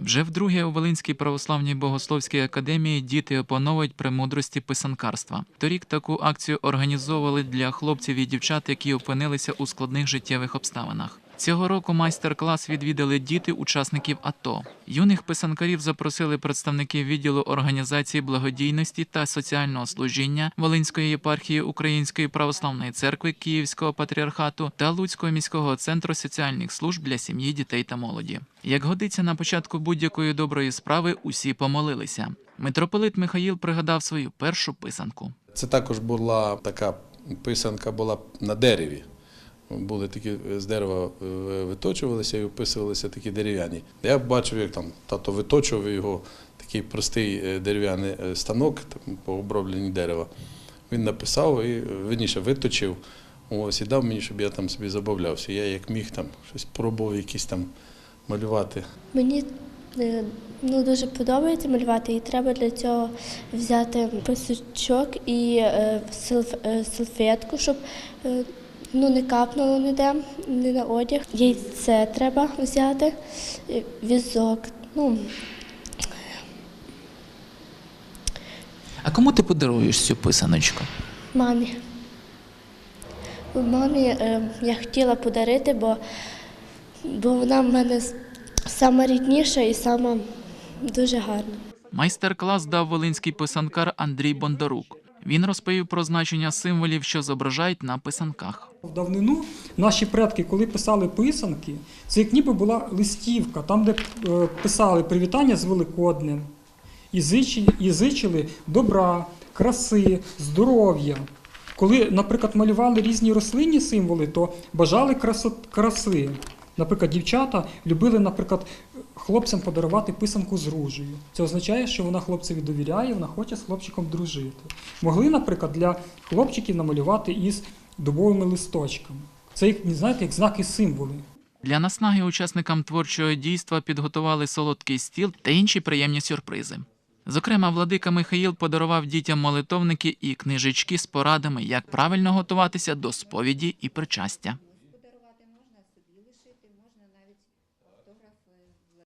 Вже вдруге у Волинській православній богословській академії діти опановують премудрості писанкарства. Торік таку акцію організовували для хлопців і дівчат, які опинилися у складних життєвих обставинах. Цього року майстер-клас відвідали діти учасників АТО. Юних писанкарів запросили представники відділу організації благодійності та соціального служіння Волинської єпархії Української православної церкви Київського патріархату та Луцького міського центру соціальних служб для сім'ї, дітей та молоді. Як годиться на початку будь-якої доброї справи, усі помолилися. Митрополит Михаїл пригадав свою першу писанку. Це також була така писанка була на дереві. Були такі з дерева е, виточувалися і виписувалися такі дерев'яні. Я бачив, як там тато виточував його, такий простий е, дерев'яний е, станок там, по обробленні дерева. Він написав і вірніше виточив. Ось і дав мені, щоб я там собі забавлявся. Я як міг там щось пробував якісь там малювати. Мені е, ну, дуже подобається малювати, і треба для цього взяти писачок і е, е, салфетку, щоб е, ну, не капнуло ніде, не на одяг. Яйце треба взяти, е, візок. Ну, А кому ти подаруєш цю писаночку? мамі. Мамі е, я хотіла подарити, бо, бо вона в мене сама рідніша і сама дуже гарна. Майстер-клас дав волинський писанкар Андрій Бондарук. Він розповів про значення символів, що зображають на писанках. В давнину наші предки, коли писали писанки, це як ніби була листівка, там, де е, писали привітання з Великоднем і зичили, добра, краси, здоров'я. Коли, наприклад, малювали різні рослинні символи, то бажали краси. Наприклад, дівчата любили, наприклад, хлопцям подарувати писанку з ружею. Це означає, що вона хлопцеві довіряє, вона хоче з хлопчиком дружити. Могли, наприклад, для хлопчиків намалювати із дубовими листочками. Це як, знаєте, як знаки символи. Для наснаги учасникам творчого дійства підготували солодкий стіл та інші приємні сюрпризи. Зокрема, владика Михаїл подарував дітям молитовники і книжечки з порадами, як правильно готуватися до сповіді і причастя.